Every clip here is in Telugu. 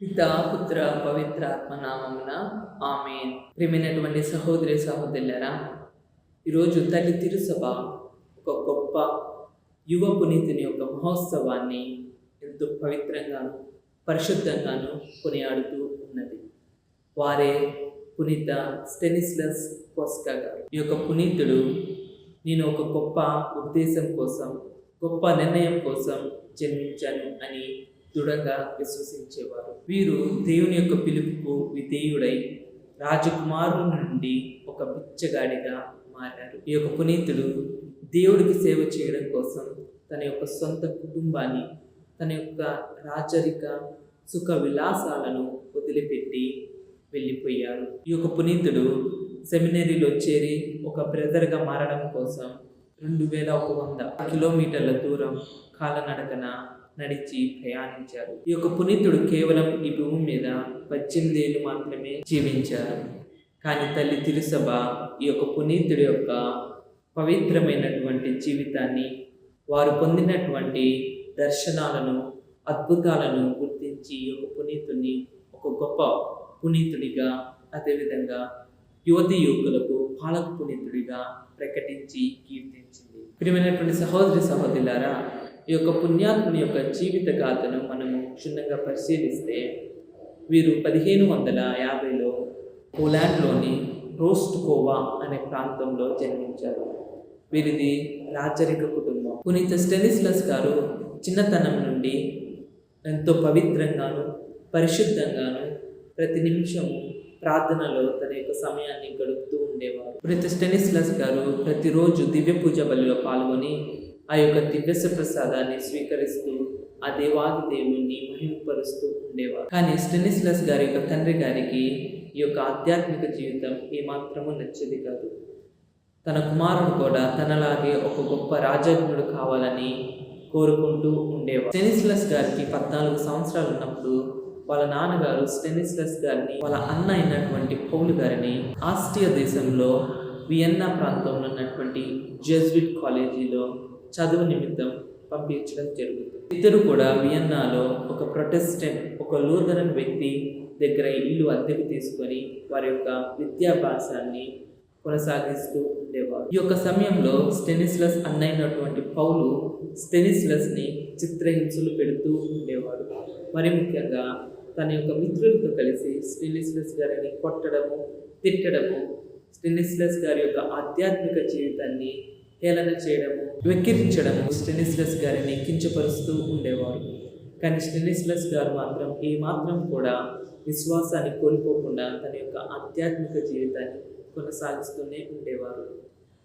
పితా పుత్ర పవిత్ర ఆత్మ నామమున ఆమె ప్రేమైనటువంటి సహోదరి సహోదరులరా ఈరోజు తల్లి తిరుసభ ఒక గొప్ప యువ పునీతుని యొక్క మహోత్సవాన్ని ఎంతో పవిత్రంగాను పరిశుద్ధంగాను కొనియాడుతూ ఉన్నది. వారే పునీత స్టెనిస్లస్ కోస్కా గారు. ఈ యొక్క పునీతుడు నేను ఒక గొప్ప ఉద్దేశం కోసం గొప్ప నిర్ణయం కోసం జన్మించాను అని దృఢంగా విశ్వసించేవారు. వీరు దేవుని యొక్క పిలుపుకు విధేయుడై రాజకుమారు నుండి ఒక బిచ్చగాడిగా మారారు. ఈ యొక్క పునీతుడు దేవుడికి సేవ చేయడం కోసం తన యొక్క సొంత కుటుంబాన్ని తన యొక్క రాచరిక సుఖ విలాసాలను వదిలిపెట్టి వెళ్ళిపోయారు. ఈ యొక్క పునీతుడు సెమినరీలో చేరి ఒక బ్రదర్గా మారడం కోసం రెండు వేల ఒక వంద కిలోమీటర్ల దూరం కాలనడకన నడిచి ప్రయాణించారు. ఈ యొక్క పునీతుడు కేవలం ఈ భూమి మీద పద్దెనిమిదేళ్ళు మాత్రమే జీవించారు. కానీ తల్లి తిరుసభ ఈ యొక్క పునీతుడి యొక్క పవిత్రమైనటువంటి జీవితాన్ని వారు పొందినటువంటి దర్శనాలను అద్భుతాలను గుర్తించి ఈ యొక్క పునీతుని ఒక గొప్ప పునీతుడిగా అదేవిధంగా యువతి యువకులకు పాలక పునీతుడిగా ప్రకటించి కీర్తించింది. ప్రియమైనటువంటి సహోదరి సహోదరులారా ఈ యొక్క పుణ్యాత్ముని యొక్క జీవిత గాథను మనము క్షుణ్ణంగా పరిశీలిస్తే వీరు పదిహేను వందల యాభైలో పోలాండ్లోని రోస్ట్కోవా అనే ప్రాంతంలో జన్మించారు. వీరిది రాచరిక కుటుంబం. పునీత స్టెనిస్లస్ గారు చిన్నతనం నుండి ఎంతో పవిత్రంగాను పరిశుద్ధంగాను ప్రతి నిమిషము ప్రార్థనలో తన యొక్క సమయాన్ని గడుపుతూ ఉండేవారు. పునీత స్టెనిస్లస్ గారు ప్రతిరోజు దివ్య పూజ బలిలో పాల్గొని ఆ యొక్క దివ్యస ప్రసాదాన్ని స్వీకరిస్తూ ఆ దేవాది దేవుణ్ణి మహిమపరుస్తూ ఉండేవారు. కానీ స్టెనిస్లస్ గారి యొక్క తండ్రి గారికి ఈ యొక్క ఆధ్యాత్మిక జీవితం ఏమాత్రము నచ్చేది కాదు. తన కుమారుడు కూడా తనలాగే ఒక గొప్ప రాజజ్ఞుడు కావాలని కోరుకుంటూ ఉండేవారు. స్టెనిస్లస్ గారికి పద్నాలుగు సంవత్సరాలు ఉన్నప్పుడు వాళ్ళ నాన్నగారు స్టెనిస్లస్ గారిని వాళ్ళ అన్న అయినటువంటి పౌలు గారిని ఆస్ట్రియా దేశంలో వియన్నా ప్రాంతంలో ఉన్నటువంటి జెజ్విట్ కాలేజీలో చదువు నిమిత్తం పంపించడం జరుగుతుంది. ఇద్దరు కూడా వియన్నాలో ఒక ప్రొటెస్టెంట్ ఒక లూథరన్ వ్యక్తి దగ్గర ఇల్లు అద్దెకు తీసుకొని వారి యొక్క విద్యాభ్యాసాన్ని కొనసాగిస్తూ ఉండేవారు. ఈ యొక్క సమయంలో స్టెనిస్లస్ అన్నైనటువంటి పౌలు స్టెనిస్లస్ని చిత్రహింసలు పెడుతూ ఉండేవాడు. మరి ముఖ్యంగా తన యొక్క మిత్రులతో కలిసి స్టెనిస్లస్ గారిని కొట్టడము తిట్టడము స్టెనిస్లస్ గారి యొక్క ఆధ్యాత్మిక జీవితాన్ని హేళన చేయడము వెక్కిరించడము స్టెనిస్లస్ గారిని కించపరుస్తూ ఉండేవారు. కానీ స్టెనిస్లస్ గారు మాత్రం ఏమాత్రం మాత్రం కూడా విశ్వాసాన్ని కోల్పోకుండా తన యొక్క ఆధ్యాత్మిక జీవితాన్ని కొనసాగిస్తూనే ఉండేవారు.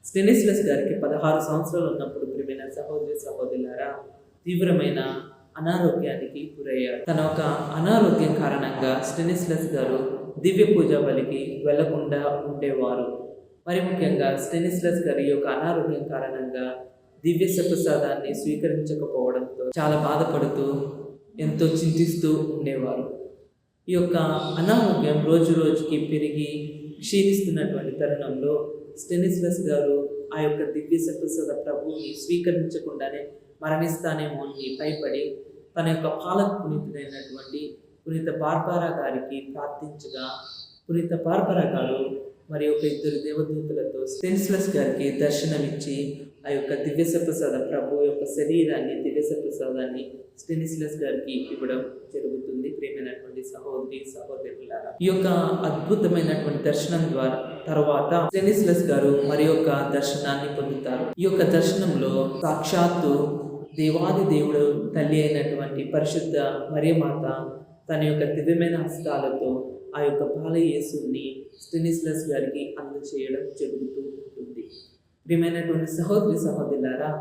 స్టెనిస్లస్ గారికి పదహారు సంవత్సరాలు ఉన్నప్పుడు ప్రియమైన సహోదరి సహోదరులారా తీవ్రమైన అనారోగ్యానికి గురయ్యారు. తన ఒక అనారోగ్యం కారణంగా స్టెనిస్లస్ గారు దివ్య పూజ బలికి వెళ్ళకుండా ఉండేవారు. మరి ముఖ్యంగా స్టెనిస్లస్ గారి యొక్క అనారోగ్యం కారణంగా దివ్య ప్రసాదాన్ని స్వీకరించకపోవడంతో చాలా బాధపడుతూ ఎంతో చింతిస్తూ ఉండేవారు. ఈ యొక్క అనారోగ్యం రోజు రోజుకి పెరిగి క్షీణిస్తున్నటువంటి తరుణంలో స్టెనిస్లస్ గారు ఆ యొక్క దివ్య ప్రసాద ప్రభువుని స్వీకరించకుండానే మరణిస్తానేమో అని భయపడి తన యొక్క పాలక పునీతుడైనటువంటి పునీత బార్బారా గారికి ప్రార్థించగా పునీత బార్బారా గారు మరి ఒక ఇద్దరు దేవదూతలతో సెన్స్లెస్ గారికి దర్శనమిచ్చి ఆ యొక్క దివ్యస ప్రసాద ప్రభు యొక్క శరీరాన్ని దివ్యస ప్రసాదాన్ని స్టెనిస్లెస్ గారికి ఇవ్వడం జరుగుతుంది. ప్రేమైనటువంటి సహోదరి సహోదరులారా ఈ యొక్క అద్భుతమైనటువంటి దర్శనం ద్వారా తర్వాత స్టెనిస్లెస్ గారు మరి యొక్క దర్శనాన్ని పొందుతారు. ఈ యొక్క దర్శనంలో సాక్షాత్తు దేవాది దేవుడు తల్లి అయినటువంటి పరిశుద్ధ మరియమాత తన యొక్క దివ్యమైన హస్తాలతో ఆ యొక్క బాలయేసుని స్టెనిస్లస్ గారికి అందచేయడం జరుగుతూ ఉంటుంది. ప్రియమైనటువంటి సహోదరి సహోదరులారా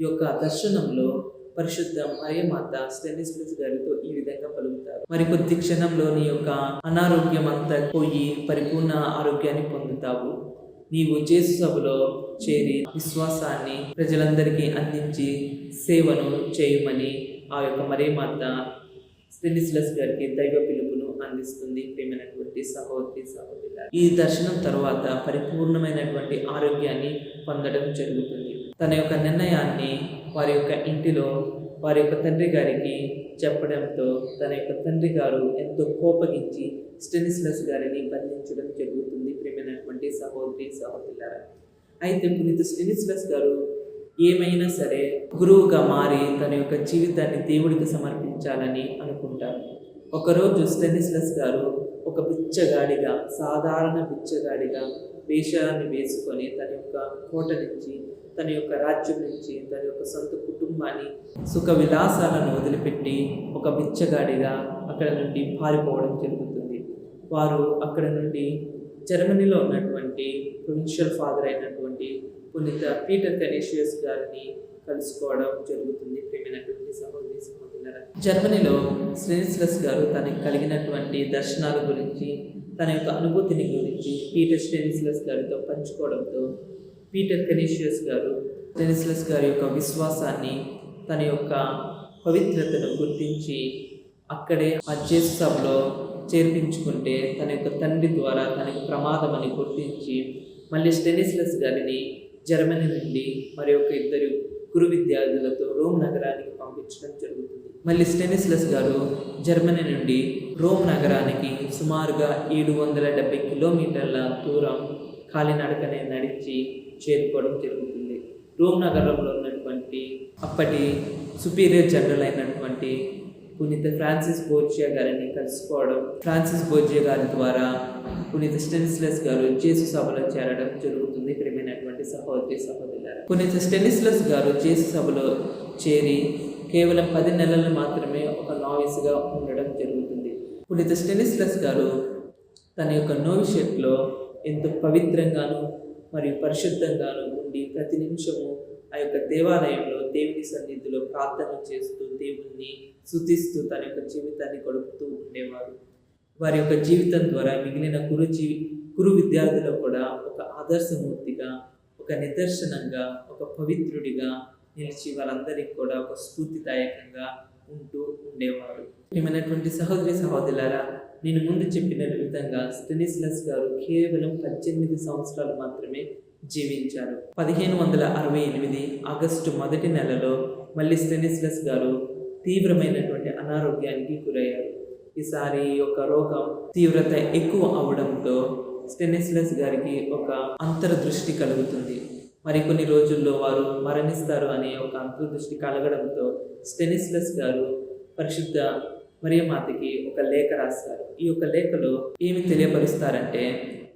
ఈ యొక్క దర్శనంలో పరిశుద్ధ మరియమాత స్టెనిస్లస్ గారితో ఈ విధంగా పలుకుతారు. మరి కొద్ది క్షణంలో నీ యొక్క అనారోగ్యం అంతా పోయి పరిపూర్ణ ఆరోగ్యాన్ని పొందుతావు. నీవు జేసు సభలో చేరి విశ్వాసాన్ని ప్రజలందరికీ అందించి సేవను చేయమని ఆ యొక్క మరేమాత స్టెనిస్లస్ గారికి దైవ పిలుపు అందిస్తుంది. ప్రేమైనటువంటి సహోదరి సహోదరుల ఈ దర్శనం తర్వాత పరిపూర్ణమైనటువంటి ఆరోగ్యాన్ని పొందడం జరుగుతుంది. తన యొక్క నిర్ణయాన్ని వారి యొక్క ఇంటిలో వారి యొక్క తండ్రి గారికి చెప్పడంతో తన యొక్క తండ్రి గారు ఎంతో కోపగించి స్టెనిస్లస్ గారిని బంధించడం జరుగుతుంది. ప్రేమైనటువంటి సహోదరి సహోదరులారా. అయితే పునీత స్టెనిస్లస్ గారు ఏమైనా సరే గురువుగా మారి తన యొక్క జీవితాన్ని దేవుడికి సమర్పించాలని అనుకుంటారు. ఒకరోజు స్టెనిస్లస్ గారు ఒక బిచ్చగాడిగా సాధారణ బిచ్చగాడిగా వేషాన్ని వేసుకొని తన యొక్క కోట నుంచి తన యొక్క రాజ్యం నుంచి తన యొక్క సొంత కుటుంబాన్ని సుఖ విలాసాలను వదిలిపెట్టి ఒక బిచ్చగాడిగా అక్కడ నుండి పారిపోవడం జరుగుతుంది. వారు అక్కడ నుండి జర్మనీలో ఉన్నటువంటి ప్రొవిన్షియల్ ఫాదర్ అయినటువంటి పునీత పీటర్ కనీషియస్ గారిని కలుసుకోవడం జరుగుతుంది ప్రేమైనటువంటి సహోదరు జర్మనీలో శ్రీనిస్లస్ గారు తనకి కలిగినటువంటి దర్శనాల గురించి తన యొక్క అనుభూతిని గురించి పీటర్ స్టెనిస్లస్ గారితో పంచుకోవడంతో పీటర్ కెనీషియస్ గారు స్టెనిస్లస్ గారి యొక్క విశ్వాసాన్ని తన యొక్క పవిత్రతను గుర్తించి అక్కడే ఆ సభలో చేర్పించుకుంటే తన యొక్క తండ్రి ద్వారా తనకి ప్రమాదమని గుర్తించి మళ్ళీ స్టెనిస్లస్ గారిని జర్మనీ నుండి మరి ఒక ఇద్దరు గురు విద్యార్థులతో రోమ్ నగరానికి పంపించడం జరుగుతుంది. మళ్ళీ స్టెనిస్లస్ గారు జర్మనీ నుండి రోమ్ నగరానికి సుమారుగా ఏడు వందల డెబ్బై కిలోమీటర్ల దూరం కాలినడకనే నడిచి చేరుకోవడం జరుగుతుంది. రోమ్ నగరంలో ఉన్నటువంటి అప్పటి సుపీరియర్ జనరల్ అయినటువంటి పునీత ఫ్రాన్సిస్ బోర్జియా గారిని కలుసుకోవడం ఫ్రాన్సిస్ బోర్జియా గారి ద్వారా పునీత స్టెనిస్లెస్ గారు జేసు సభలో చేరడం జరుగుతుంది. ప్రేమైనటువంటి సహోదరి సహోదరులారా పునీత స్టెనిస్లెస్ గారు జేసు సభలో చేరి కేవలం పది నెలలు మాత్రమే ఒక నావిస్గా ఉండడం జరుగుతుంది. పునీత స్టెనిస్లెస్ గారు తన యొక్క నోవిషెట్లో ఎంతో పవిత్రంగాను మరియు పరిశుద్ధంగాను ఉండి ప్రతి నిమిషము ఆ యొక్క దేవాలయంలో దేవుని సన్నిధిలో ప్రార్థన చేస్తూ దేవుణ్ణి శుతిస్తూ తన యొక్క జీవితాన్ని గడుపుతూ ఉండేవారు. వారి యొక్క జీవితం ద్వారా మిగిలిన గురు జీవి గురు విద్యార్థులు కూడా ఒక ఆదర్శమూర్తిగా ఒక నిదర్శనంగా ఒక పవిత్రుడిగా నిలిచి వారందరికీ కూడా ఒక స్ఫూర్తిదాయకంగా ఉంటూ ఉండేవారు. ఏమైనటువంటి సహోదరి సహోదరులారా నేను ముందు చెప్పిన విధంగా స్టెనిస్లస్ గారు కేవలం పద్దెనిమిది సంవత్సరాలు మాత్రమే జీవించారు. పదిహేను వందల అరవై ఎనిమిది ఆగస్టు మొదటి నెలలో మళ్ళీ స్టెనిస్లస్ గారు తీవ్రమైనటువంటి అనారోగ్యానికి గురయ్యారు. ఈసారి ఈ యొక్క రోగం తీవ్రత ఎక్కువ అవడంతో స్టెనిస్లస్ గారికి ఒక అంతర్దృష్టి కలుగుతుంది. మరికొన్ని రోజుల్లో వారు మరణిస్తారు అనే ఒక అంతర్దృష్టి కలగడంతో స్టెనిస్లస్ గారు పరిశుద్ధ మరియమాతకి ఒక లేఖ రాస్తారు. ఈ యొక్క లేఖలో ఏమి తెలియపరుస్తారంటే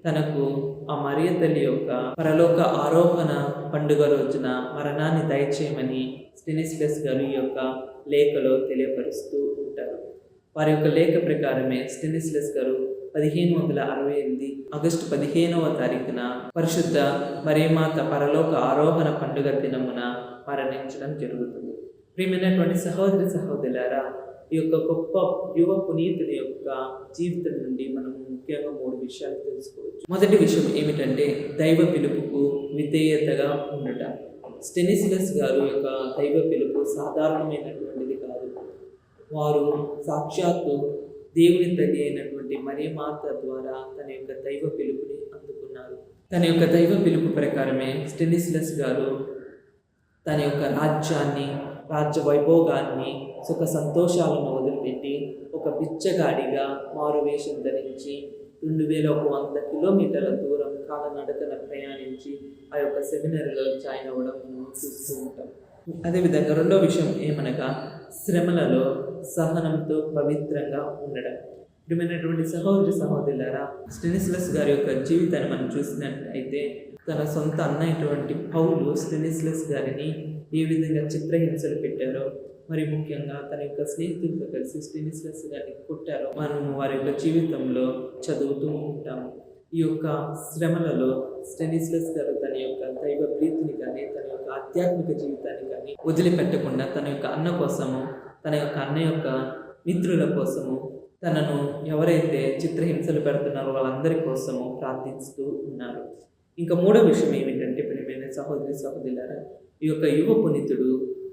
తనకు ఆ మరియ తల్లి యొక్క పరలోక ఆరోహణ పండుగ రోజున మరణాన్ని దయచేయమని స్టెనిస్లెస్ గారు ఈ యొక్క లేఖలో తెలియపరుస్తూ ఉంటారు. వారి యొక్క లేఖ ప్రకారమే స్టెనిస్లెస్ గారు పదిహేను వందల అరవై ఎనిమిది ఆగస్టు పదిహేనవ తారీఖున పరిశుద్ధ మరేమాత పరలోక ఆరోహణ పండుగ దినమున మరణించడం జరుగుతుంది. ప్రియమైనటువంటి సహోదరి సహోదరులారా ఈ యొక్క గొప్ప యువ పునీతుల యొక్క జీవితం నుండి మనం ముఖ్యంగా మూడు విషయాలు తెలుసుకోవచ్చు. మొదటి విషయం ఏమిటంటే దైవ పిలుపుకు విధేయతగా ఉండటం. స్టెనిస్లెస్ గారు యొక్క దైవ పిలుపు సాధారణమైనటువంటిది కాదు. వారు సాక్షాత్తు దేవుని తల్లి అయినటువంటి మరియమాత ద్వారా తన యొక్క దైవ పిలుపుని అందుకున్నారు. తన యొక్క దైవ పిలుపు ప్రకారమే స్టెనిస్లెస్ గారు తన యొక్క రాజ్యాన్ని రాజ్య వైభోగాన్ని సుఖ సంతోషాలను వదిలిపెట్టి ఒక బిచ్చగాడిగా మారువేషం ధరించి రెండు వేల ఒక వంద కిలోమీటర్ల దూరం కాలనడకన ప్రయాణించి ఆ యొక్క సెమినర్లో జాయిన్ అవ్వడం మనం చూస్తూ ఉంటాం. అదేవిధంగా రెండో విషయం ఏమనగా శ్రమలలో సహనంతో పవిత్రంగా ఉండడం. ప్రియమైనటువంటి సహోదరి సహోదరులారా స్టెనిస్లస్ గారి యొక్క జీవితాన్ని మనం చూసినట్లయితే తన సొంత అన్న పౌలు స్టెనిస్లస్ గారిని ఏ విధంగా చిత్రహింసలు పెట్టారో మరి ముఖ్యంగా తన యొక్క స్నేహితులతో కలిసి స్టెనిస్లెస్ గారిని కొట్టారో మనం వారి యొక్క జీవితంలో చదువుతూ ఉంటాము. ఈ యొక్క శ్రమలలో స్టెనిస్లెస్ గారు తన యొక్క దైవ ప్రీతిని కానీ తన యొక్క ఆధ్యాత్మిక జీవితాన్ని కానీ వదిలిపెట్టకుండా తన యొక్క అన్న కోసము తన యొక్క అన్న యొక్క మిత్రుల కోసము తనను ఎవరైతే చిత్రహింసలు పెడుతున్నారో వాళ్ళందరి కోసము ప్రార్థిస్తూ ఉన్నారు. ఇంకా మూడో విషయం ఏమిటంటే ప్రియమైన సహోదరి సహోదరులారా ఈ యొక్క యువ పునీతుడు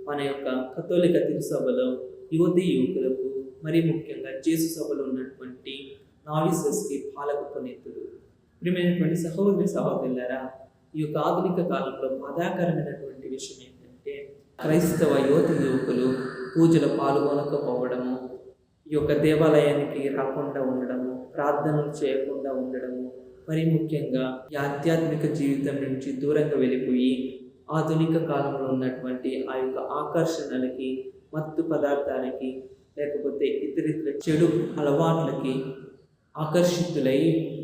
మన యొక్క కథోలిక తిరుసభలో యువతి యువకులకు మరి ముఖ్యంగా జేసు సభలో ఉన్నటువంటి నావిసెస్కి పాలక పునీతుడు. ప్రియమైనటువంటి సహోదరి సహోదరులరా ఈ యొక్క ఆధునిక కాలంలో బాధాకరమైనటువంటి విషయం ఏంటంటే క్రైస్తవ యువతి యువకులు పూజలో పాల్గొనకపోవడము ఈ యొక్క దేవాలయానికి రాకుండా ఉండడము ప్రార్థనలు చేయకుండా ఉండడము మరి ముఖ్యంగా ఈ ఆధ్యాత్మిక జీవితం నుంచి దూరంగా వెళ్ళిపోయి ఆధునిక కాలంలో ఉన్నటువంటి ఆ యొక్క ఆకర్షణలకి మత్తు పదార్థాలకి లేకపోతే ఇతరితర చెడు అలవాట్లకి ఆకర్షితులై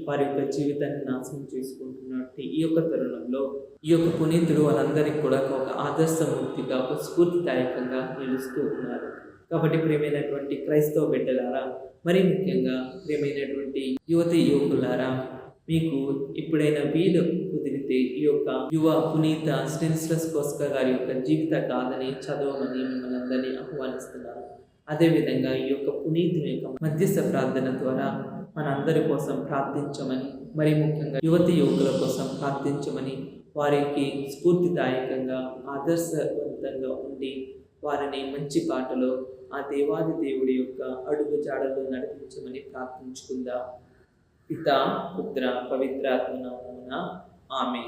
వారి యొక్క జీవితాన్ని నాశనం చేసుకుంటున్నట్టు ఈ యొక్క తరుణంలో ఈ యొక్క పునీతుడు వాళ్ళందరికీ కూడా ఒక ఆదర్శమూర్తిగా ఒక స్ఫూర్తిదాయకంగా నిలుస్తూ ఉన్నారు. కాబట్టి ప్రేమైనటువంటి క్రైస్తవ బిడ్డలారా మరి ముఖ్యంగా ప్రేమైనటువంటి యువతి యువకులారా మీకు ఎప్పుడైనా వీలు కుదిరితే ఈ యొక్క యువ పునీత స్టెన్స్లస్ కోస్క గారి యొక్క జీవిత కాదని చదవమని మిమ్మల్ని అందరినీ ఆహ్వానిస్తున్నారు. అదేవిధంగా ఈ యొక్క పునీతుని యొక్క మధ్యస్థ ప్రార్థన ద్వారా మనందరి కోసం ప్రార్థించమని మరి ముఖ్యంగా యువతి యువకుల కోసం ప్రార్థించమని వారికి స్ఫూర్తిదాయకంగా ఆదర్శవంతంగా ఉండి వారిని మంచి బాటలో ఆ దేవాది దేవుడి యొక్క అడుగు జాడలో నడిపించమని ప్రార్థించుకుందాం. పిత పుత్ర పవిత్రాత్మ నామమున ఆమె